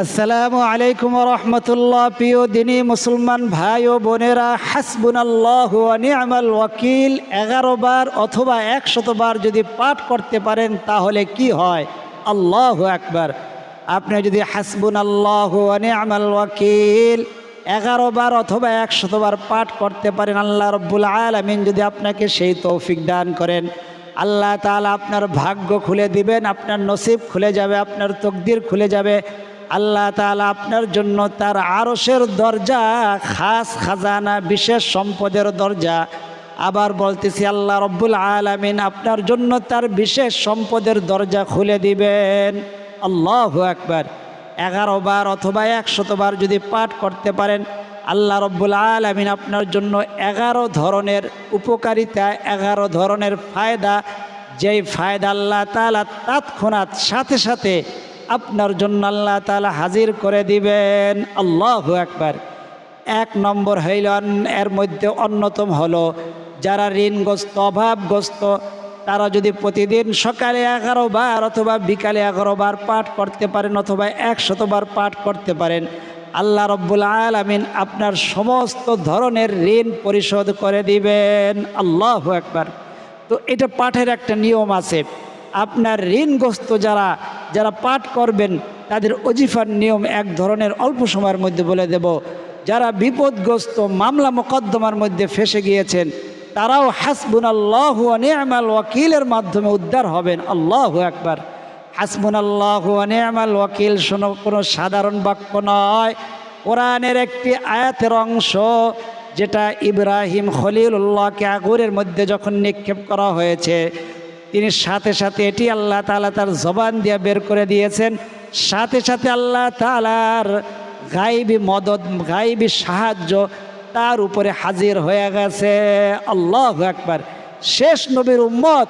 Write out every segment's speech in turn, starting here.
আসসালামু আলাইকুম রহমতুল্লাহ। প্রিয় দিনী মুসলমান ভাই ও বোনেরা হাসবুন আল্লাহ নিয়ামাল ওয়াকিল। এগারো বার অথবা একশতবার যদি পাঠ করতে পারেন, তাহলে কি হয়? আল্লাহ একবার আপনি যদি হাসবুন আল্লাহ নিয়ামাল ওয়াকিল এগারো বার অথবা একশতবার পাঠ করতে পারেন, আল্লাহ রব্বুল আলমিন যদি আপনাকে সেই তৌফিক দান করেন। আল্লাহ তাআলা আপনার ভাগ্য খুলে দিবেন, আপনার নসিব খুলে যাবে, আপনার তকদির খুলে যাবে। আল্লাহ তাআলা আপনার জন্য তার আরসের দরজা, খাস খাজানা, বিশেষ সম্পদের দরজা। আবার বলতেছি, আল্লাহ রব্বুল আলামিন আপনার জন্য তার বিশেষ সম্পদের দরজা খুলে দিবেন। আল্লাহ একবার এগারো বার অথবা একশত বার যদি পাঠ করতে পারেন, আল্লাহ রব্বুল আলমিন আপনার জন্য এগারো ধরনের উপকারিতা, এগারো ধরনের ফায়দা। যেই ফায়দা আল্লাহ তালা তৎক্ষণাৎ সাথে সাথে আপনার জন্য আল্লাহ তালা হাজির করে দিবেন। আল্লাহ একবার এক নম্বর হইল এর মধ্যে অন্যতম হলো, যারা ঋণগ্রস্ত, অভাবগ্রস্ত, তারা যদি প্রতিদিন সকালে এগারো বার অথবা বিকালে এগারো বার পাঠ করতে পারেন অথবা একশতবার পাঠ করতে পারেন, আল্লাহ রব্বুল আলমিন আপনার সমস্ত ধরনের ঋণ পরিশোধ করে দিবেন। আল্লাহ একবার তো এটা পাঠের একটা নিয়ম আছে। আপনার ঋণগ্রস্ত যারা যারা পাঠ করবেন, তাদের অজিফার নিয়ম এক ধরনের অল্প সময়ের মধ্যে বলে দেব। যারা বিপদগ্রস্ত মামলা মোকদ্দমার মধ্যে ফেসে গিয়েছেন, তারাও হাসবুন আল্লাহ নিয়ামাল ওয়াকিলের মাধ্যমে উদ্ধার হবেন। আল্লাহ একবার হাসবুন আল্লাহ নিয়ামাল ওয়াকিল শোনো, কোনো সাধারণ বাক্য নয়। কোরআনের একটি আয়াতের অংশ, যেটা ইব্রাহিম খলিলুল্লাহকে আগুরের মধ্যে যখন নিক্ষেপ করা হয়েছে তিনি সাথে সাথে এটি আল্লাহ তালা তার জবান দিয়ে বের করে দিয়েছেন। সাথে সাথে আল্লাহ তাআলার গাইবি মদত গাইবি সাহায্য তার উপরে হাজির হয়ে গেছে। আল্লাহ একবার শেষ নবীর উম্মত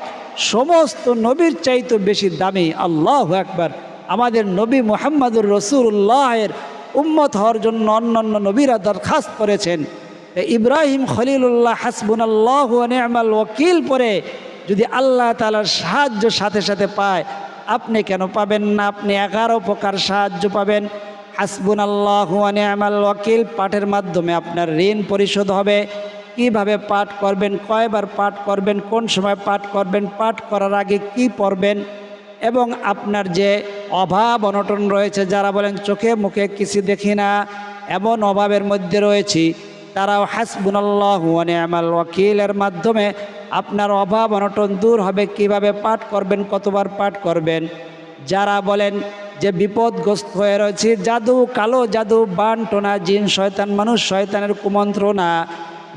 সমস্ত নবীর চাইতে বেশি দামি। আল্লাহ একবার আমাদের নবী মোহাম্মদুর রসুল্লাহের উম্মত হওয়ার জন্য অন্যান্য নবীরা দরখাস্ত করেছেন। ইব্রাহিম খলিলুল্লাহ হাসবুন আল্লাহ নিয়ামাল ওয়াকিল পরে যদি আল্লাহ তালার সাহায্য সাথে সাথে পায়, আপনি কেন পাবেন না? আপনি এগারো প্রকার সাহায্য পাবেন। হাসবুন আল্লাহ নিয়ামাল ওয়াকিল, পাঠের মাধ্যমে আপনার ঋণ পরিশোধ হবে। কীভাবে পাঠ করবেন, কয়বার পাঠ করবেন, কোন সময় পাঠ করবেন, পাঠ করার আগে কি পড়বেন এবং আপনার যে অভাব, অনটন রয়েছে, যারা বলেন চোখে মুখে কিছু দেখি না, এমন অভাবের মধ্যে রয়েছি, তারাও হাসবুনাল্লাহ নিয়ামাল ওয়াকিলের মাধ্যমে আপনার অভাব অনটন দূর হবে, কীভাবে পাঠ করবেন, কতবার পাঠ করবেন? যারা বলেন যে বিপদগ্রস্ত হয়ে রয়েছে, জাদু কালো, জাদু বান, টোনা, জিন, শয়তান, মানুষ, শয়তানের কুমন্ত্রণা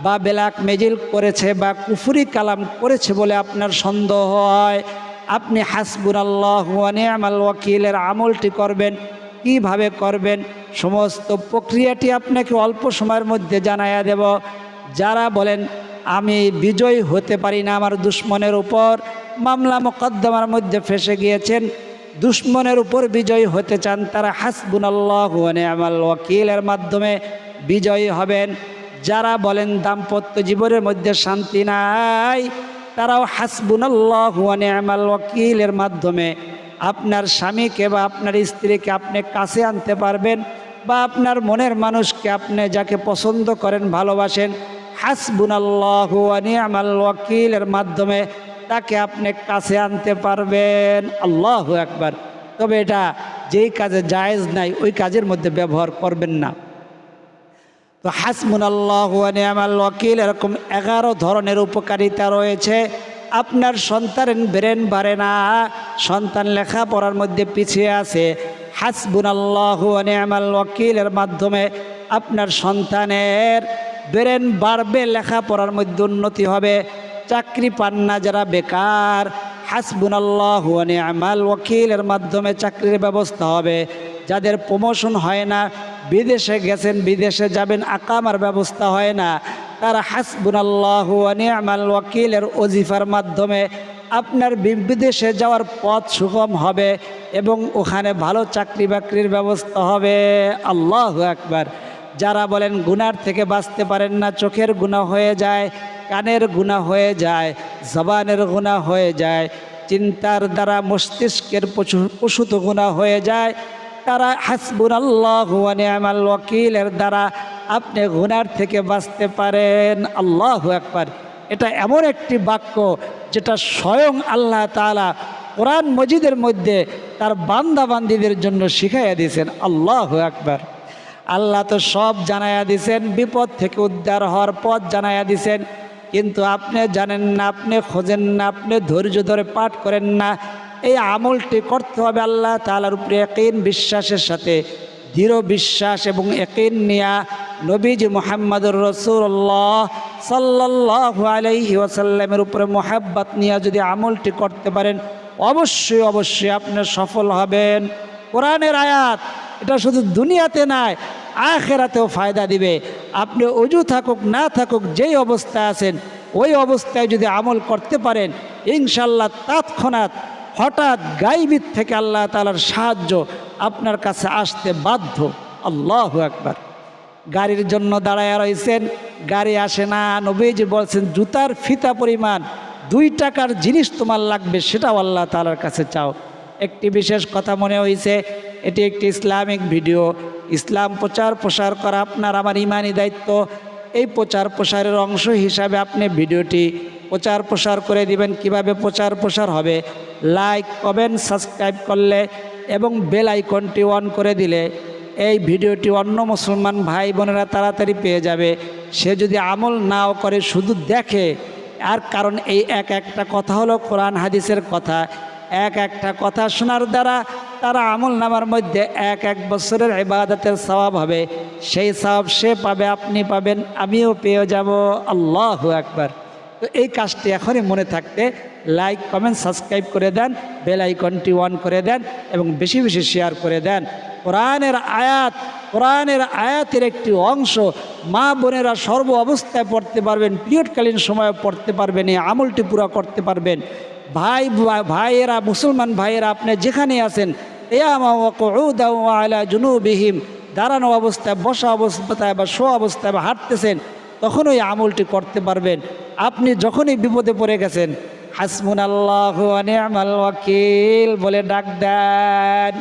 বা বেলাক মেজিল করেছে বা কুফুরি কালাম করেছে বলে আপনার সন্দেহ হয়, আপনি হাসবুন আল্লাহ নিয়ামাল ওয়াকিলের আমলটি করবেন, কীভাবে করবেন? সমস্ত প্রক্রিয়াটি আপনাকে অল্প সময়ের মধ্যে জানাইয়া দেব। যারা বলেন আমি বিজয় হতে পারি না আমার দুশ্মনের উপর। মামলা মোকদ্দমার মধ্যে ফেসে গিয়েছেন। দুশ্মনের উপর বিজয়ী হতে চান তারা হাসবুন আল্লাহ নিয়ামাল ওয়াকিলের মাধ্যমে বিজয়ী হবেন। যারা বলেন দাম্পত্য জীবনের মধ্যে শান্তি নাই, তারাও হাসবুন আল্লাহ নিয়ামাল ওয়াকিলের মাধ্যমে। আপনার স্বামীকে বা আপনার স্ত্রীকে আপনি কাছে আনতে পারবেন বা আপনার মনের মানুষকে আপনি যাকে পছন্দ করেন, ভালোবাসেন হাসবুন আল্লাহ নিয়ামাল ওয়াকিলের মাধ্যমে তাকে আপনি কাছে আনতে পারবেন। আল্লাহ একবার তবে এটা যেই কাজে জায়েজ নাই, ওই কাজের মধ্যে ব্যবহার করবেন না। তো হাসমুন আল্লাহ নিয়ামাল ওয়াকিল এরকম এগারো ধরনের উপকারিতা রয়েছে। আপনার সন্তানের ব্রেন বাড়ে না, সন্তান লেখাপড়ার মধ্যে পিছিয়ে আছে। হাসবুন আল্লাহ নিয়ামাল ওয়াকিলের মাধ্যমে আপনার সন্তানের ব্রেন বাড়বে লেখাপড়ার মধ্যে উন্নতি হবে। চাকরি পান না যারা বেকার। হাসবুন আল্লাহ নিয়ামাল ওয়াকিলের মাধ্যমে চাকরির ব্যবস্থা হবে। যাদের প্রমোশন হয় না, বিদেশে গেছেন, বিদেশে যাবেন, আকামার ব্যবস্থা হয় না। তারা হাসবুন আল্লাহ নিয়ামাল ওয়াকিলের অজিফার মাধ্যমে আপনার বিদেশে যাওয়ার পথ সুগম হবে এবং ওখানে ভালো চাকরি বাকরির ব্যবস্থা হবে। আল্লাহ একবার যারা বলেন গুনার থেকে বাঁচতে পারেন না, চোখের গুণা হয়ে যায়, কানের গুণা হয়ে যায়, জবানের গুণা হয়ে যায়, চিন্তার দ্বারা মস্তিষ্কের পশু পশুত গুণা হয়ে যায়, তারা হাসবুন আল্লাহ ওয়াকিলের দ্বারা আপনি গুনার থেকে বাঁচতে পারেন। আল্লাহ একবার এটা এমন একটি বাক্য যেটা স্বয়ং আল্লাহ তাআলা কোরআন মজিদের মধ্যে তার বান্দা বান্দিদের জন্য শিখাইয়া দিয়েছেন। আল্লাহ একবার আল্লাহ তো সব জানাইয়া দিছেন, বিপদ থেকে উদ্ধার হওয়ার পথ জানাইয়া দিছেন। কিন্তু আপনি জানেন না, আপনি খোঁজেন না, আপনি ধৈর্য ধরে পাঠ করেন না। এই আমলটি করতে হবে আল্লাহ তালার উপরে একইন বিশ্বাসের সাথে, দৃঢ় বিশ্বাস এবং একইন নিয়া। নবীজি মোহাম্মদুর রসুল্লাহ সাল্লাহ আলাইহি ওয়াসাল্লামের উপরে মোহাব্বত নিয়ে যদি আমলটি করতে পারেন, অবশ্যই অবশ্যই আপনি সফল হবেন। কোরআনের আয়াত এটা শুধু দুনিয়াতে নয় আখেরাতেও ফায়দা দিবে। আপনি অজু থাকুক, না থাকুক, যেই অবস্থায় আছেন, ওই অবস্থায় যদি আমল করতে পারেন ইনশাল্লাহ তৎক্ষণাৎ হঠাৎ গাইবিদ থেকে আল্লাহ তালার সাহায্য আপনার কাছে আসতে বাধ্য। আল্লাহ একবার গাড়ির জন্য দাঁড়ায় রয়েছেন, গাড়ি আসে না, নবীজি বলছেন, জুতার ফিতা পরিমাণ দুই টাকার জিনিস তোমার লাগবে, সেটাও আল্লাহ তালার কাছে চাও। একটি বিশেষ কথা মনে হয়েছে এটি একটি ইসলামিক ভিডিও। ইসলাম প্রচার প্রসার করা আপনার আমার ইমানি দায়িত্ব। এই প্রচার প্রসারের অংশ হিসাবে আপনি ভিডিওটি প্রচার প্রসার করে দিবেন। কীভাবে প্রচার প্রসার হবে? লাইক, কমেন্ট, সাবস্ক্রাইব করলে এবং বেল আইকনটি অন করে দিলে এই ভিডিওটি অন্য মুসলমান ভাই বোনেরা তাড়াতাড়ি পেয়ে যাবে। সে যদি আমল নাও করে, শুধু দেখে, আর কারণ এই এক একটা কথা হলো কোরআন, হাদিসের কথা। এক একটা কথা শোনার দ্বারা তারা আমল নামার মধ্যে এক এক বছরের ইবাদতের সওয়াব হবে। সেই সওয়াব সে পাবে, আপনি পাবেন, আমিও পেয়ে যাব। আল্লাহ একবার তো এই কাজটি এখনই মনে থাকতে লাইক, কমেন্ট, সাবস্ক্রাইব করে দেন, বেল আইকনটি অন করে দেন এবং বেশি বেশি শেয়ার করে দেন। কোরআনের আয়াত, কোরআনের আয়াতের একটি অংশ মা বোনেরা সর্ব অবস্থায় পড়তে পারবেন, পিরিয়ডকালীন সময়ে পড়তে পারবেন, এই আমলটি পুরা করতে পারবেন। ভাই, ভাইয়েরা, মুসলমান ভাইয়েরা, আপনি যেখানে আছেন আলা জুনুবিহিম। দাঁড়ানো অবস্থায়, বসা অবস্থায় বা শো অবস্থায় বা হাঁটতেছেন তখন ওই আমলটি করতে পারবেন। আপনি যখনই বিপদে পড়ে গেছেন হাসমুন আল্লাহ ওয়াকিল বলে ডাক দেন।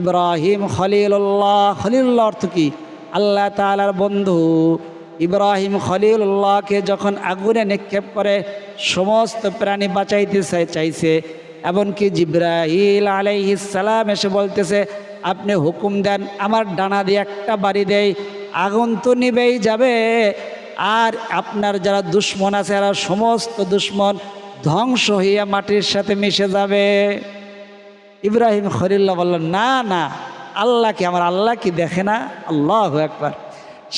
ইব্রাহিম খলিলুল্লাহ খলিল্লাহ অর্থ কি? আল্লাহ তালার বন্ধু। ইব্রাহিম খলিলুল্লাহকে যখন আগুনে নিক্ষেপ করে, সমস্ত প্রাণী বাঁচাইতে চাইছে এমনকি জিব্রাহিল আলাইহিসালাম এসে বলতেছে, আপনি হুকুম দেন, আমার ডানা দিয়ে একটা বাড়ি দেয় আগুন তো নিবেই যাবে। আর আপনার যারা দুশ্মন আছে, এরা সমস্ত দুশ্মন ধ্বংস হইয়া মাটির সাথে মিশে যাবে। ইব্রাহিম খরিল্লা বলল না না, আল্লাহ কি, আমার আল্লাহ কি দেখে না? আল্লাহ একবার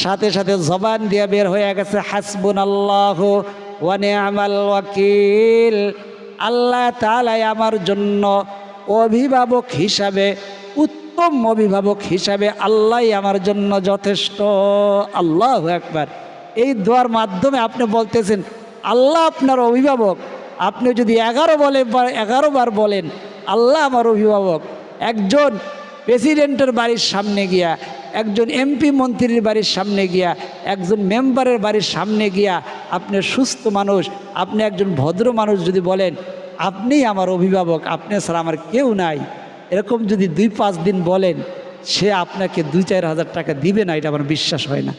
সাথে সাথে জবান দিয়ে বের হয়ে গেছে হাসবুন আল্লাহ ওয়ানে আমাল ওয়াকিল। আল্লাহ তালাই আমার জন্য অভিভাবক হিসাবে, উত্তম অভিভাবক হিসাবে আল্লাহ আমার জন্য যথেষ্ট। আল্লাহ একবার এই দোয়ার মাধ্যমে আপনি বলতেছেন, আল্লাহ আপনার অভিভাবক। আপনি যদি এগারো বলে এগারো বার বলেন, আল্লাহ আমার অভিভাবক। একজন প্রেসিডেন্টের বাড়ির সামনে গিয়া একজন এমপি মন্ত্রীর বাড়ির সামনে গিয়া, একজন মেম্বারের বাড়ির সামনে গিয়া, আপনি সুস্থ মানুষ, আপনি একজন ভদ্র মানুষ যদি বলেন আপনিই আমার অভিভাবক, আপনি ছাড়া আমার কেউ নাই। এরকম যদি দুই পাঁচ দিন বলেন, সে আপনাকে দুই চার হাজার টাকা দিবে না, এটা আমার বিশ্বাস হয় না।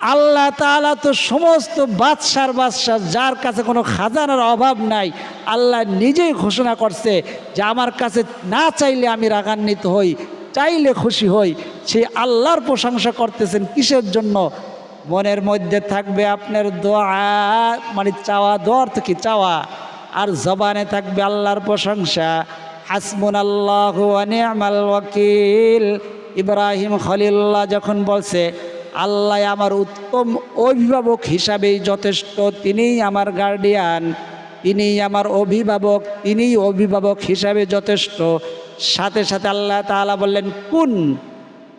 আল্লাহ তালা তো সমস্ত বাদশার বাদশাহ যার কাছে কোনো খাজানার অভাব নাই, আল্লাহ নিজেই ঘোষণা করছে যে, আমার কাছে না চাইলে আমি রাগান্বিত হই। চাইলে খুশি হই, সে আল্লাহর প্রশংসা করতেছেন কিসের জন্য? মনের মধ্যে থাকবে আপনার দোয়া মানে চাওয়া, দোয়ার তো কি চাওয়া? আর জবানে থাকবে আল্লাহর প্রশংসা হাসমুন আল্লাহ ওয়াকিল। ইব্রাহিম খলিল্লাহ যখন বলছে, আল্লাহ আমার উত্তম অভিভাবক হিসাবেই যথেষ্ট, তিনিই আমার গার্ডিয়ান তিনিই আমার অভিভাবক, তিনিই অভিভাবক হিসাবে যথেষ্ট। সাথে সাথে আল্লাহ তালা বললেন, কুন?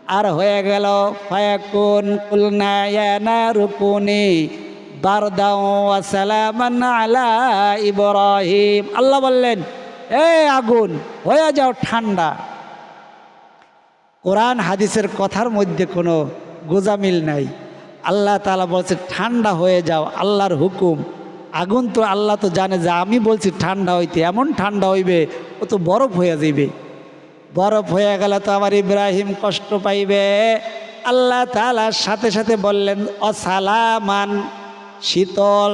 আর হয়ে গেল আল্লাহ বললেন, এ আগুন, হয়ে যাও ঠান্ডা। কোরআন হাদিসের কথার মধ্যে কোনো গোজামিল নাই। আল্লাহ তালা বলছে, ঠান্ডা হয়ে যাও, আল্লাহর হুকুম। আগুন তো আল্লাহ তো জানে যে আমি বলছি, ঠান্ডা হইতে এমন ঠান্ডা হইবে, ও তো বরফ হয়ে যাইবে। বরফ হয়ে গেল তো আমার ইব্রাহিম কষ্ট পাইবে। আল্লাহ তালার সাথে সাথে বললেন অসালামান শীতল,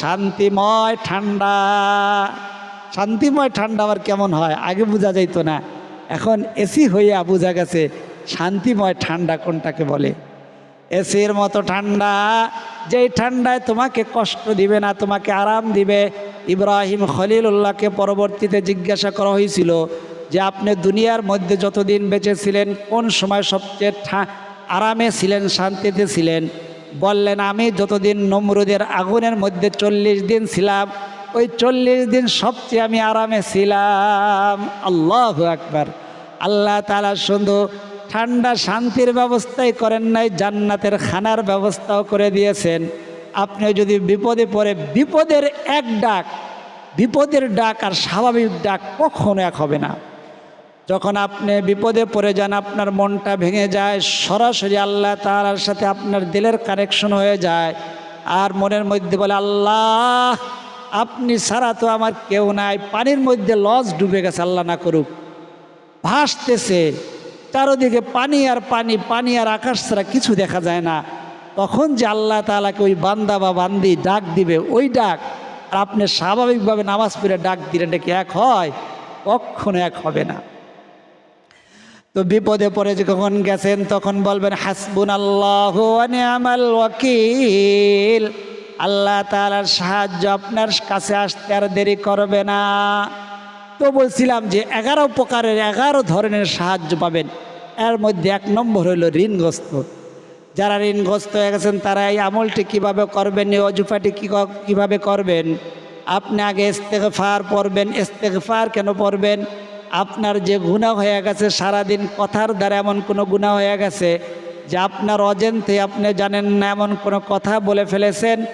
শান্তিময়, ঠান্ডা। শান্তিময়, ঠান্ডা আবার কেমন হয়? আগে বোঝা যাইতো না। এখন এসি হইয়া বোঝা গেছে, শান্তিময়, ঠান্ডা কোনটাকে বলে? এসির মতো ঠান্ডা, যেই ঠান্ডায় তোমাকে কষ্ট দিবে না, তোমাকে আরাম দিবে। ইব্রাহিম খলিল উল্লাহকে পরবর্তীতে জিজ্ঞাসা করা হয়েছিল যে আপনি দুনিয়ার মধ্যে যতদিন বেঁচে ছিলেন, কোন সময় সবচেয়ে ঠা- আরামে ছিলেন, শান্তিতে ছিলেন? বললেন, আমি যতদিন নমরুদের আগুনের মধ্যে চল্লিশ দিন ছিলাম, ওই চল্লিশ দিন সবচেয়ে আমি আরামে ছিলাম। আল্লাহ আকবার। আল্লাহ তালা শুধু ঠান্ডা শান্তির ব্যবস্থাই করেন নাই, জান্নাতের খানার ব্যবস্থাও করে দিয়েছেন। আপনি যদি বিপদে পড়ে, বিপদের এক ডাক, বিপদের ডাক আর স্বাভাবিক ডাক কখনো এক হবে না। যখন আপনি বিপদে পড়ে যান, আপনার মনটা ভেঙে যায়, সরাসরি আল্লাহ তালার সাথে আপনার দিলের কানেকশন হয়ে যায়। আর মনের মধ্যে বলে, আল্লাহ, আপনি ছাড়া তো আমার কেউ নাই। পানির মধ্যে লস ডুবে গেছে, আল্লাহ না করুক। ভাসতেছে, চারোদিকে পানি আর পানি পানি আর আকাশ ছাড়া কিছু দেখা যায় না। তখন যে আল্লাহ তালাকে ওই বান্দা বা বান্দি ডাক দিবে, ওই ডাক, আর আপনি স্বাভাবিকভাবে নামাজ পড়ে ডাক দিলে এটা কি এক হয়? কখনো এক হবে না। তো বিপদে পড়ে যখন গেছেন, তখন বলবেন হাসবুন আল্লাহ আমাল ওয়াকিল। আল্লাহ তালার সাহায্য আপনার কাছে আসতে আর দেরি করবে না। তো বলছিলাম যে এগারো প্রকারের এগারো ধরনের সাহায্য পাবেন। এর মধ্যে এক নম্বর হলো ঋণগ্রস্ত। যারা ঋণগ্রস্ত হয়ে গেছেন, তারা এই আমলটি কীভাবে করবেন, এই অজুফাটি কী কীভাবে করবেন? আপনি আগে ইস্তেগফার পড়বেন। ইস্তেগফার কেন পড়বেন? আপনার যে গুণা হয়ে গেছে, সারাদিন কথার দ্বারা এমন কোনো গুণা হয়ে গেছে যে আপনার অজেন্তে আপনি জানেন না, এমন কোনো কথা বলে ফেলেছেন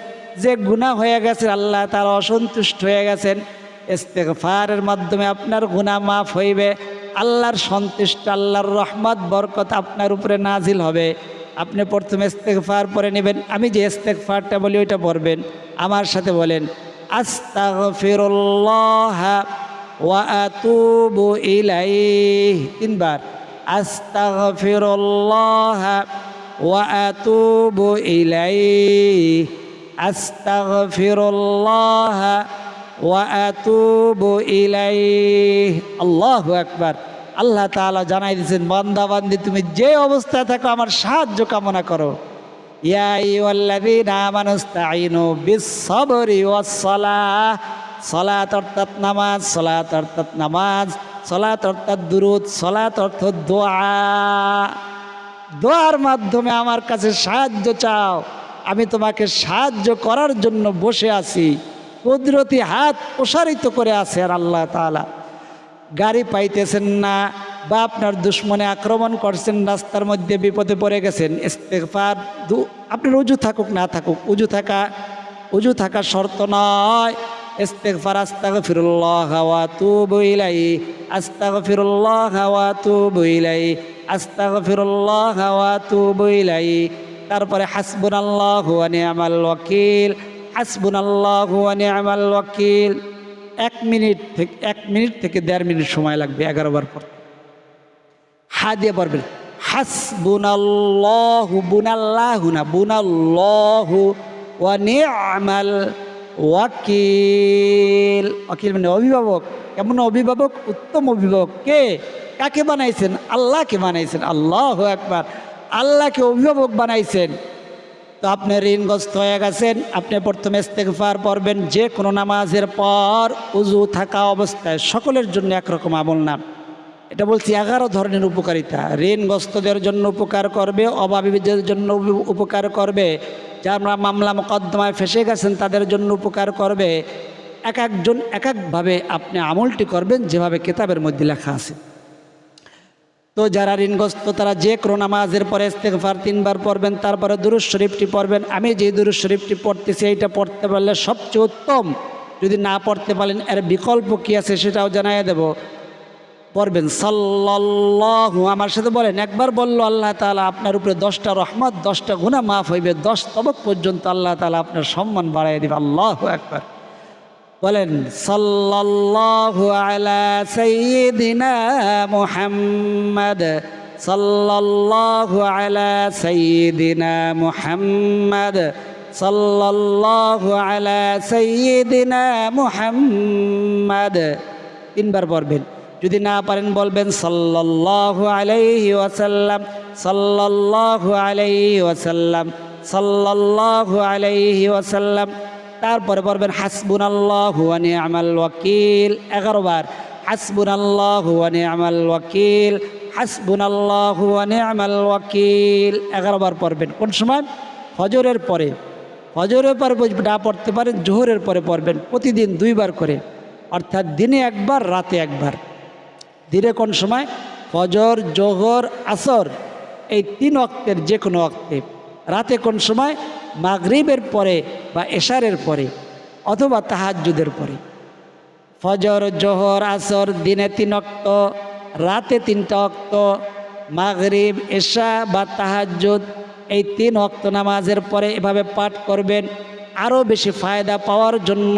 যে গুণা হয়ে গেছে, আল্লাহ তার অসন্তুষ্ট হয়ে গেছেন। ইস্তেগফারের মাধ্যমে আপনার গুণা মাফ হইবে, আল্লাহর সন্তুষ্ট, আল্লাহর রহমত, বরকত আপনার উপরে নাজিল হবে। আপনি প্রথমে ইস্তেগফার পরে নেবেন, আমি যে ইস্তেগফারটা বলি ওইটা পড়বেন। আমার সাথে বলেন, আস্তাগফিরুল্লাহ। আতুবু ইলাইহি। তিনবার। আস্তাগফিরুল্লাহ ওয়া আতুবু ইলাইহি। আস্তাগফিরুল্লাহ ওয়া আতুবু ইলাইহি। আল্লাহু আকবার। আল্লাহ তাআলা জানাই দিয়েছেন, বান্দা বান্দি, তুমি যে অবস্থায় থাকো, আমার সাহায্য কামনা করো। ইয়া আইয়ুহাল্লাযীনা আমানু ইসতাঈনু বিস-সাবরি ওয়াস-সালাহ। সালাত অর্থাৎ নামাজ, সালাত অর্থাৎ নামাজ, সালাত অর্থাৎ দুরুদ, সালাত অর্থ দোয়া। দোয়ার মাধ্যমে আমার কাছে সাহায্য চাও। আমি তোমাকে সাহায্য করার জন্য বসে আছি। কুদরতি হাত প্রসারিত করে আছে আর আল্লাহ তাআলা। গাড়ি পাইতেছেন না, বা আপনার দুশ্মনে আক্রমণ করছেন, রাস্তার মধ্যে বিপদে পড়ে গেছেন, ইস্তেগফার, দু আপনার উজু থাকুক, না থাকুক, উজু থাকা উজু থাকা শর্ত নয়। ইস্তেগফার, আস্তাগফিরুল্লাহ ওয়া তুবু ইলাইহি, আস্তাগফিরুল্লাহ ওয়া তুবু ইলাইহি, আস্তাগফিরুল্লাহ ওয়া তুবু ইলাইহি। তারপরে হাসবুনাল্লাহু ওয়া নি'মাল ওয়াকিল, হাসবুনাল্লাহু ওয়া নি'মাল ওয়াকিল। এক মিনিট থেকে, এক মিনিট থেকে দেড় মিনিট সময় লাগবে এগারো বার পর হা দিয়ে পড়বেন, হাসবুনাল্লাহু, বুনাল্লাহু না, বুনাল্লাহু ওয়া নি'মাল ওয়াকিল। ওয়াকিল মানে অভিভাবক। কেমন অভিভাবক? উত্তম অভিভাবক। কে? কাকে বানাইছেন? আল্লাহকে বানাইছেন। আল্লাহ একবার আল্লাহকে অভিভাবক বানাইছেন। তো আপনি ঋণগ্রস্ত হয়ে গেছেন। আপনি প্রথমে ইস্তেগফার পড়বেন। যে কোনো নামাজের পর উজু থাকা অবস্থায়। সকলের জন্য একরকম আমল না এটা বলছি এগারো ধরনের উপকারিতা। ঋণগ্রস্তদের জন্য উপকার করবে, অভাবীদের জন্য উপকার করবে, যারা মামলা মোকদ্দমায় ফেসে গেছেন তাদের জন্য উপকার করবে। এক একজন এক একভাবে আপনি আমলটি করবেন যেভাবে কেতাবের মধ্যে লেখা আছে। তো যারা ঋণগ্রস্ত, তারা যে কোনো নামাজের পরে ইস্তেগফার তিনবার পড়বেন, তারপরে দুরুজ শরীফটি পড়বেন। আমি যে দুরুজ শরীফটি পড়তেছি, এইটা পড়তে পারলে সবচেয়ে উত্তম। যদি না পড়তে পারেন, এর বিকল্প কী আছে সেটাও জানাই দেব। পড়বেন। সাল্লাল্লাহু, আমার সাথে বলেন, একবার বলল আল্লাহ তাআলা আপনার উপরে দশটা রহমত, দশটা গুণা মাফ হইবে, দশ তবক পর্যন্ত আল্লাহ তাআলা আপনার সম্মান বাড়াই দিবে। আল্লাহ একবার বলেন, সাল্লাল্লাহু আলা সাল্লাল্লাহু আলা সাইয়্যিদিনা মুহাম্মদ, সাল্লাল্লাহু আলা সাইয়্যিদিনা মুহাম্মদ। তিনবার পড়বেন। যদি না পারেন বলবেন সাল্লাল্লাহু আলাইহি ওয়াসাল্লাম, সাল্লাল্লাহু আলাইহি ওয়াসাল্লাম, সাল্লাল্লাহু আলাইহি ওয়াসাল্লাম। তারপরে পড়বেন হাসবুন আল্লাহ নি'মাল ওয়াকিল। এগারো বার হাসবুন আল্লাহ নি'মাল ওয়াকিল। হাসবুন আল্লাহ নি'মাল ওয়াকিল। এগারো বার পড়বেন। কোন সময়? ফজরের পরে। ফজরের পরে না পড়তে পারেন, জোহরের পরে পড়বেন। প্রতিদিন দুইবার করে। অর্থাৎ দিনে একবার, রাতে একবার। দিনে কোন সময়? ফজর, জোহর, আসর। এই তিন অক্তের যে কোনো অক্তে রাতে কোন সময়? মাগরিবের পরে বা এশারের পরে অথবা তাহাজ্জুদের পরে। ফজর, জোহর, আসর দিনে তিন অক্ত রাতে তিনটা অক্ত মাগরিব, এশা বা তাহাজ্জুদ। এই তিন অক্ত নামাজের পরে এভাবে পাঠ করবেন। আরও বেশি ফায়দা পাওয়ার জন্য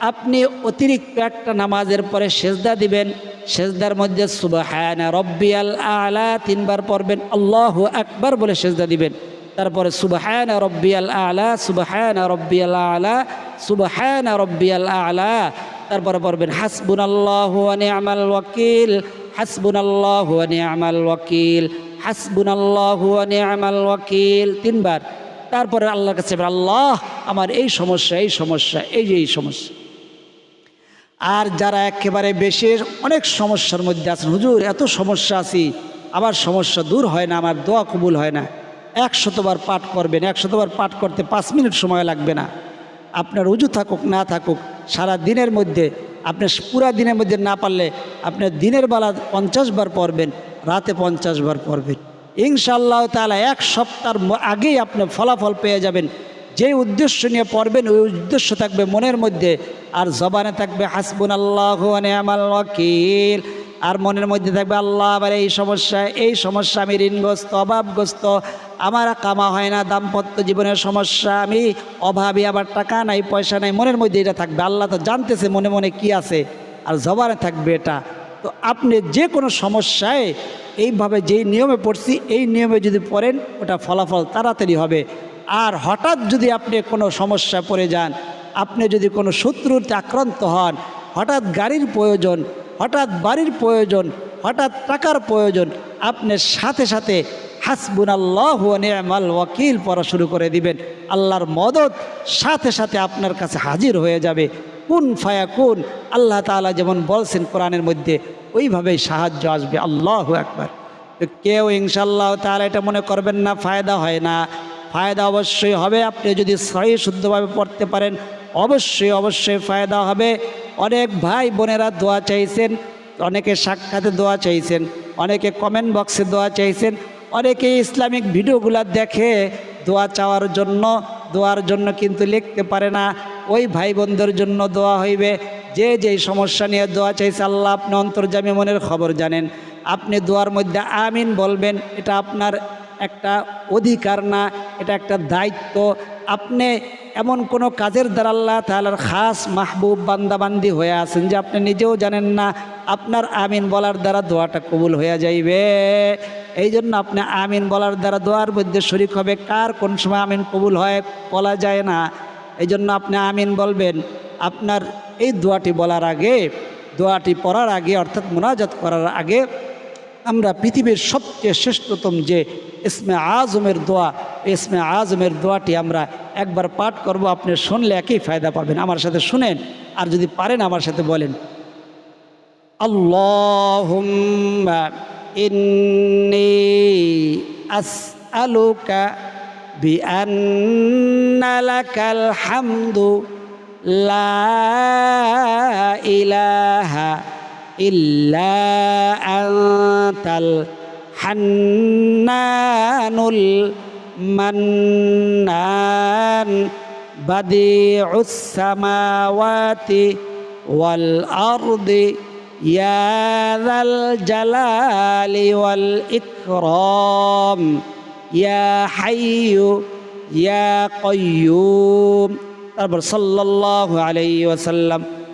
আপনি অতিরিক্ত একটা নামাজের পরে সেজদা দিবেন, সেজদার মধ্যে সুবাহানা রব্বিয়াল আলা তিনবার পড়বেন, আল্লাহ আকবার বলে সেজদা দিবেন। তারপরে সুবাহানা রব্বিয়াল আলা, সুবাহানা রব্বিয়াল আলা, সুবাহানা রব্বিয়াল আলা। তারপরে পড়বেন হাসবুন আল্লাহ নি'মাল ওয়াকিল হাসবুন আল্লাহ নি'মাল ওয়াকিল হাসবুন আল্লাহ নি'মাল ওয়াকিল, তিনবার। তারপরে আল্লাহর কাছে আল্লাহ, আমার এই সমস্যা এই সমস্যা, এই যে এই সমস্যা। আর যারা একেবারে বেশের অনেক সমস্যার মধ্যে আছেন। হুজুর, এত সমস্যা আছি আমার সমস্যা দূর হয় না, আমার দোয়া কবুল হয় না। একশতবার পাঠ করবেন, একশতবার পাঠ করতে পাঁচ মিনিট সময় লাগবে না। আপনার উজু থাকুক, না থাকুক, সারা দিনের মধ্যে, আপনি পুরা দিনের মধ্যে না পারলে আপনি দিনের বেলা পঞ্চাশ বার পড়বেন, রাতে পঞ্চাশ বার পড়বেন। ইনশাআল্লাহ তাআলা এক সপ্তাহের ম- আগেই আপনি ফলাফল পেয়ে যাবেন। যে উদ্দেশ্য নিয়ে পড়বেন, ওই উদ্দেশ্য থাকবে মনের মধ্যে, আর জবানে থাকবে হাসবুন আল্লাহ ওয়াকিল আর মনের মধ্যে থাকবে, আল্লাহ আবার এই সমস্যা এই সমস্যা আমি ঋণগ্রস্ত, অভাবগ্রস্ত, আমার কামা হয় না, দাম্পত্য জীবনের সমস্যা, আমি অভাবী আবার টাকা নাই, পয়সা নাই মনের মধ্যে এটা থাকবে। আল্লাহ তো জানতেছে মনে মনে কি আছে, আর জবানে থাকবে এটা। তো আপনি যে কোনো সমস্যায়, এইভাবে যেই নিয়মে পড়ছি, এই নিয়মে যদি পড়েন, ওটা ফলাফল তাড়াতাড়ি হবে। আর হঠাৎ যদি আপনি কোনো সমস্যা পড়ে যান, আপনি যদি কোনো শত্রুতে আক্রান্ত হন, হঠাৎ গাড়ির প্রয়োজন, হঠাৎ বাড়ির প্রয়োজন, হঠাৎ টাকার প্রয়োজন, আপনি সাথে সাথে হাসবুন আল্লাহ নিয়মাল ওয়াকিল পড়া শুরু করে দিবেন। আল্লাহর মদত সাথে সাথে আপনার কাছে হাজির হয়ে যাবে। কোন ফায়া কোন আল্লাহ তাআলা যেমন বলছেন কোরআনের মধ্যে, ওইভাবেই সাহায্য আসবে। আল্লাহ একবার কেউ ইনশাল্লাহ তাহলে এটা মনে করবেন না, ফায়দা হয় না। ফায়দা অবশ্যই হবে। আপনি যদি সহি শুদ্ধভাবে পড়তে পারেন, অবশ্যই অবশ্যই ফায়দা হবে। অনেক ভাই বোনেরা দোয়া চাইছেন, অনেকে সাক্ষাতে দোয়া চাইছেন, অনেকে কমেন্ট বক্সে দোয়া চাইছেন, অনেকে ইসলামিক ভিডিওগুলো দেখে দোয়া চাওয়ার জন্য, দোয়ার জন্য কিন্তু লিখতে পারে না। ওই ভাই বোনদের জন্য দোয়া হইবে। যে যেই সমস্যা নিয়ে দোয়া চাইছে, আল্লাহ আপনি অন্তর্জামী মনের খবর জানেন। আপনি দোয়ার মধ্যে আমিন বলবেন, এটা আপনার একটা অধিকার না, এটা একটা দায়িত্ব। আপনি এমন কোনো কাজের দ্বারা আল্লাহ তালার খাস মাহবুব বান্দাবান্দি হয়ে আছেন যে আপনি নিজেও জানেন না, আপনার আমিন বলার দ্বারা দোয়াটা কবুল হয়ে যাইবে। এই জন্য আপনি আমিন বলার দ্বারা দোয়ার মধ্যে শরিক হবে, কার কোন সময় আমিন কবুল হয় বলা যায় না। এই জন্য আপনি আমিন বলবেন, আপনার এই দোয়াটি বলার আগে, দোয়াটি পড়ার আগে, অর্থাৎ মোনাজাত করার আগে আমরা পৃথিবীর সবচেয়ে শ্রেষ্ঠতম যে ইসমে আজমের দোয়া, ইসমে আজমের দোয়াটি আমরা একবার পাঠ করব, আপনি শুনলে একই ফায়দা পাবেন। আমার সাথে শুনেন, আর যদি পারেন আমার সাথে বলেন। হামদু, লা إلا أنت الحنان المنان بديع السماوات والأرض يا ذا الجلال والإكرام يا حي يا قيوم. صلى الله عليه وسلم.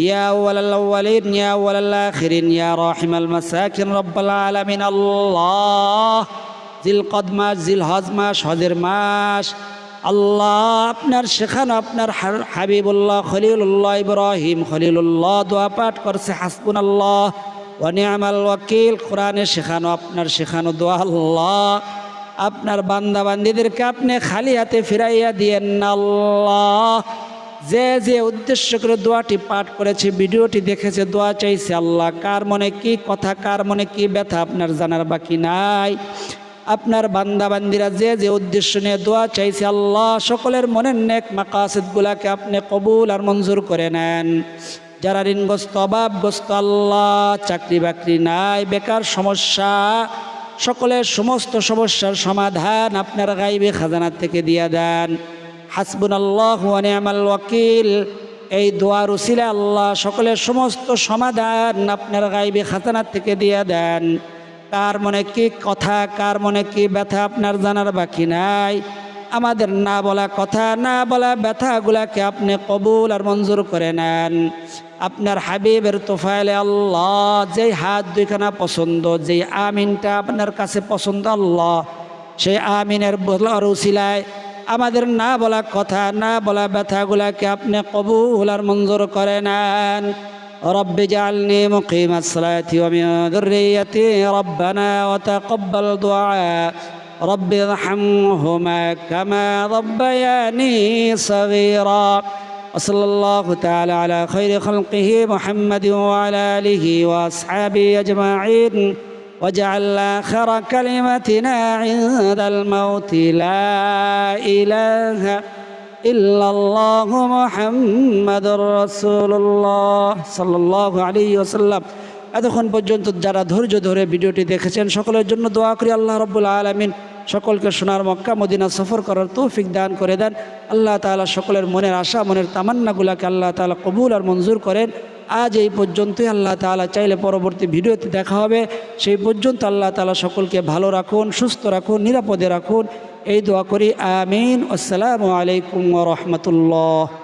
يا أول الأولين يا أول الآخرين يا راحم المساكن رب العالمين الله জিল কদ মাস জিল হজ মাস হজের মাস আল্লাহ আপনার সেখানে আপনার হা- হাবিবুল্লাহ খলিলুল্লাহ ইব্রাহিম খলিলুল্লাহ দোয়া পাঠ করছে হাসবুন আল্লাহ ওয়ানিয়ামাল ওয়াকিল কোরআনে শেখানো আপনার শেখানো দোয়া আল্লাহ আপনার বান্দা বান্দিদেরকে আপনি খালি হাতে ফিরাইয়া দিয়েন না আল্লাহ যে যে উদ্দেশ্য করে দোয়াটি পাঠ করেছে, ভিডিওটি দেখেছে, দোয়া চাইছে আল্লাহ। কার মনে কি কথা, কার মনে কি ব্যথা, আপনার জানার বাকি নাই। আপনার বান্দা বান্দিরা যে যে উদ্দেশ্য নিয়ে দোয়া চাইছে আল্লাহ, সকলের মনের নেক মাকাসিদগুলাকে আপনি কবুল আর মঞ্জুর করে নেন। যারা ঋণগ্রস্ত, অভাবগ্রস্ত, আল্লাহ চাকরি বাকরি নাই, বেকার সমস্যা, সকলের সমস্ত সমস্যার সমাধান আপনার গাইবে খাজানা থেকে দিয়ে দেন। হাসবুন আল্লাহ ওয়াকিল। এই দোয়ার উসিলে আল্লাহ সকলের সমস্ত সমাধান আপনার গাইবে খাজানা থেকে দিয়ে দেন। কার মনে কি কথা, কার মনে কি ব্যথা আপনার জানার বাকি নাই? আমাদের না বলা কথা, না বলা ব্যথাগুলাকে আপনি কবুল আর মঞ্জুর করে নেন। আপনার হাবিবের তোফাইলে আল্লাহ যেই হাত দুইখানা পছন্দ, যেই আমিনটা আপনার কাছে পছন্দ আল্লাহ, সেই আমিনের বলার উসিলায় আমাদের না বলা কথা না বলা ব্যথাগুলাকে আপনি কবুল আর মঞ্জুর করে নেন رب اجعلني مقيم الصلاة ومن ذريتي ربنا وتقبل دعاء رب ارحمهما كما ربياني صغيرا وصلى الله تعالى على خير خلقه محمد وعلى آله وأصحابه أجمعين واجعل آخر كلمتنا عند الموت لا إله إلا الله محمد رسول الله صلى الله عليه وسلم এতক্ষণ পর্যন্ত যারা ধৈর্য ধরে ভিডিওটি দেখেছেন সকলের জন্য দোয়া করি আল্লাহ রব্বুল আলমিন সকলকে সোনার মক্কা মদিনা সফর করার তৌফিক দান করে দেন আল্লাহ তাআলা সকলের মনের আশা মনের তামান্নাগুলাকে আল্লাহ তাআলা কবুল আর মঞ্জুর করেন আজ এই পর্যন্তই। আল্লাহ তালা চাইলে পরবর্তী ভিডিওতে দেখা হবে। সেই পর্যন্ত আল্লাহ তালা সকলকে ভালো রাখুন, সুস্থ রাখুন, নিরাপদে রাখুন। এই দোয়া করি, আমিন। আসসালামু আলাইকুম রহমতুল্লাহ।